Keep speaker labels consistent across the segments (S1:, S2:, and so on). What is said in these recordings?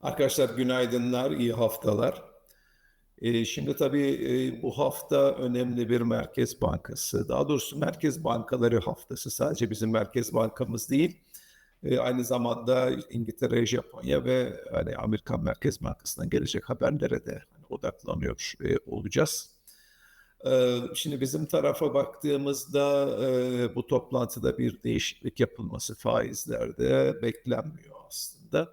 S1: Arkadaşlar günaydınlar, iyi haftalar. Eee, şimdi tabii, eee, bu hafta önemli bir merkez bankası, daha doğrusu merkez bankaları haftası. Sadece bizim merkez bankamız değil, eee, aynı zamanda İngiltere, Japonya ve hani Amerikan Merkez Bankası'ndan gelecek haberlere de hani odaklanıyor eee, olacağız. Eee, şimdi bizim tarafa baktığımızda eee, bu toplantıda bir değişiklik yapılması faizlerde beklenmiyor aslında.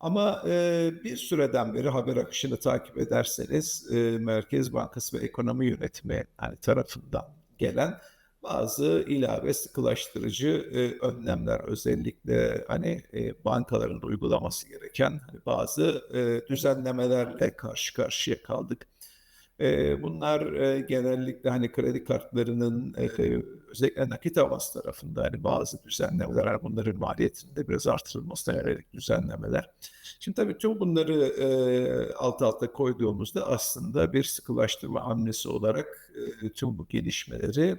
S1: Ama eee, bir süreden beri haber akışını takip ederseniz eee, Merkez Bankası ve Ekonomi Yönetimi hani tarafından gelen bazı ilave sıkılaştırıcı eee, önlemler özellikle hani eee, bankaların uygulaması gereken hani bazı eee, düzenlemelerle karşı karşıya kaldık. Bunlar, genellikle, hani, kredi kartlarının, özellikle nakit avans tarafında, hani, bazı düzenlemeler, hani, bunların maliyetinin de biraz artırılmasına yönelik düzenlemeler. Şimdi tabii tüm bunları, alt alta koyduğumuzda aslında bir sıkılaştırma hamlesi olarak, tüm bu gelişmeleri,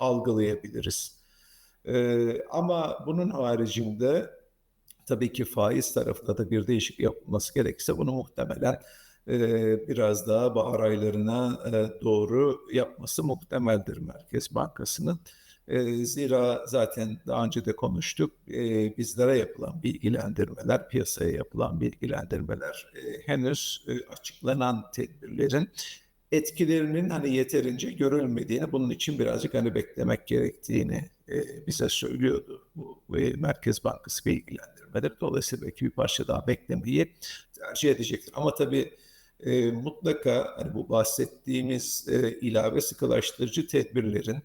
S1: algılayabiliriz. Ama bunun haricinde tabii ki faiz tarafında da bir değişiklik yapılması gerekirse bunu muhtemelen Biraz daha bahar aylarına, doğru yapması muhtemeldir Merkez Bankası'nın. Zira zaten daha önce de konuştuk, bizlere yapılan bilgilendirmeler, piyasaya yapılan bilgilendirmeler, henüz, açıklanan tedbirlerin etkilerinin, hani, yeterince görülmediğini, bunun için birazcık, hani, beklemek gerektiğini, bize söylüyordu bu, Merkez Bankası bilgilendirmeleri. Dolayısıyla belki bir parça daha beklemeyi tercih edecektir. Ama tabii Eee, mutlaka, hani, bu bahsettiğimiz, eee, ilave sıkılaştırıcı tedbirlerin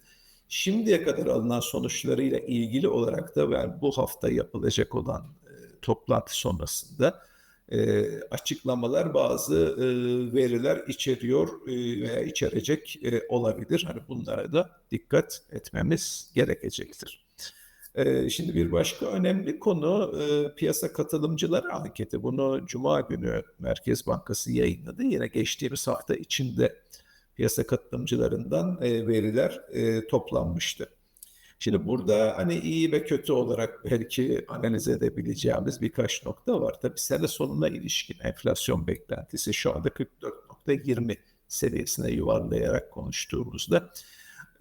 S1: şimdiye kadar alınan sonuçlarıyla ilgili olarak da yani bu hafta yapılacak olan, eee, toplantı sonrasında, eee, açıklamalar, bazı, ııı, veriler içeriyor, eee, veya içerecek, eee, olabilir. Hani, bunlara da dikkat etmemiz gerekecektir. Eee, şimdi bir başka önemli konu, eee, piyasa katılımcıları anketi. Bunu cuma günü Merkez Bankası yayınladı. Yine geçtiğimiz hafta içinde piyasa katılımcılarından, eee, veriler, eee, toplanmıştı. Şimdi burada, hani, iyi ve kötü olarak belki analiz edebileceğimiz birkaç nokta var. Tabii sene sonuna ilişkin enflasyon beklentisi şu anda 44.20 seviyesine yuvarlayarak konuştuğumuzda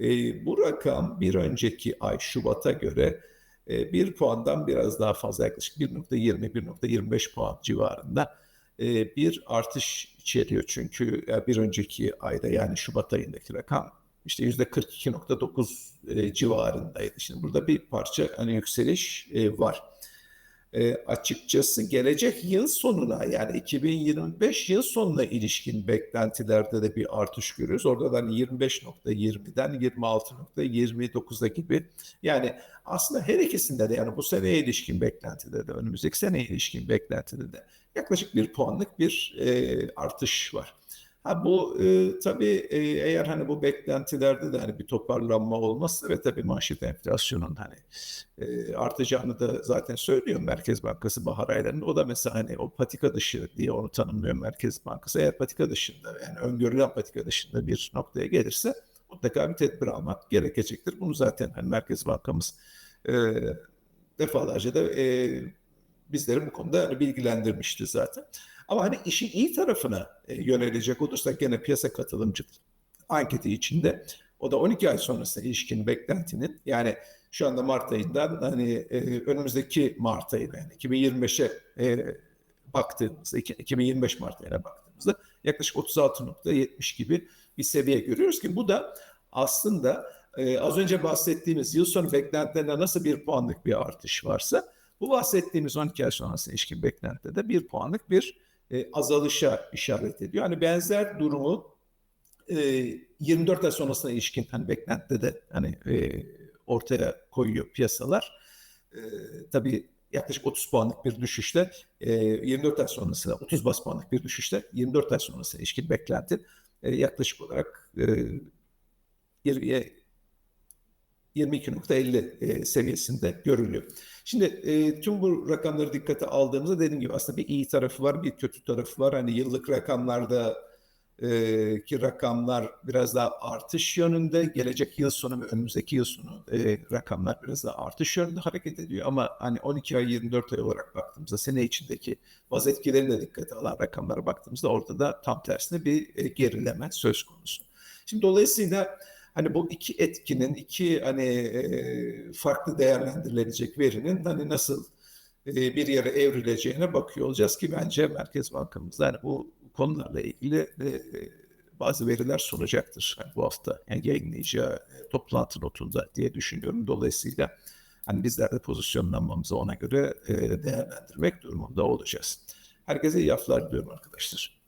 S1: Eee, bu rakam bir önceki ay Şubat'a göre, eee, 1 puandan biraz daha fazla yaklaşık 1.20-1.25 puan civarında, eee, bir artış içeriyor. Çünkü ya bir önceki ayda yani Şubat ayındaki rakam işte %42.9 eee, civarındaydı. Şimdi burada bir parça hani yükseliş, eee, var. Eee, açıkçası gelecek yıl sonuna yani 2025 yıl sonuna ilişkin beklentilerde de bir artış görüyoruz. Orada da hani 25.20'den 26.29'a gibi. Yani aslında her ikisinde de yani bu seneye ilişkin beklentide de önümüzdeki seneye ilişkin beklentide de yaklaşık bir puanlık bir eee, artış var. Ha bu, ııı, tabii, eee, eğer, hani, bu beklentilerde de, hani, bir toparlanma olmazsa ve tabii manşet enflasyonun, hani, eee, artacağını da zaten söylüyor Merkez Bankası bahar aylarında. O da mesela, hani, o patika dışı diye onu tanımlıyor Merkez Bankası. Eğer patika dışında, yani öngörülen patika dışında bir noktaya gelirse mutlaka bir tedbir almak gerekecektir. Bunu zaten, hani, Merkez Bankamız, eee, defalarca da, eee, bizleri bu konuda, hani, bilgilendirmişti zaten. Ama hani işin iyi tarafına e, yönelecek olursak gene piyasa katılımcı anketi içinde o da 12 ay sonrasına ilişkin beklentinin yani şu anda Mart ayından hani e, önümüzdeki Mart ayına yani 2025'e e, baktığımızda 2025 Mart ayına baktığımızda yaklaşık 36.70 gibi bir seviye görüyoruz ki bu da aslında e, az önce bahsettiğimiz yıl sonu beklentilerinde nasıl bir puanlık bir artış varsa bu bahsettiğimiz 12 ay sonrasına ilişkin beklentide de bir puanlık bir e, azalışa işaret ediyor. Hani benzer durumu e, 24 ay sonrasına ilişkin hani beklentide de hani e, ortaya koyuyor piyasalar. E, tabii yaklaşık 30 puanlık bir düşüşle e, 24 ay sonrasında 30 bas puanlık bir düşüşle 24 ay sonrasına ilişkin beklenti e, yaklaşık olarak e, 22.50 e, seviyesinde görülüyor. Şimdi e, tüm bu rakamları dikkate aldığımızda dediğim gibi aslında bir iyi tarafı var, bir kötü tarafı var. Hani yıllık rakamlarda eee, ki rakamlar biraz daha artış yönünde. Gelecek yıl sonu ve önümüzdeki yıl sonu rakamlar biraz daha artış yönünde hareket ediyor. Ama hani 12 ay 24 ay olarak baktığımızda sene içindeki baz etkilerini de dikkate alan rakamlara baktığımızda orada da tam tersine bir e, gerileme söz konusu. Şimdi dolayısıyla hani bu iki etkinin iki hani farklı değerlendirilecek verinin hani nasıl bir yere evrileceğine bakıyor olacağız ki bence Merkez Bankamız da hani bu konularla ilgili bazı veriler sunacaktır hani bu hafta yani yayınlayacağı e, toplantı notunda diye düşünüyorum. Dolayısıyla hani bizler de pozisyonlanmamızı ona göre değerlendirmek durumunda olacağız. Herkese iyi haftalar diliyorum arkadaşlar.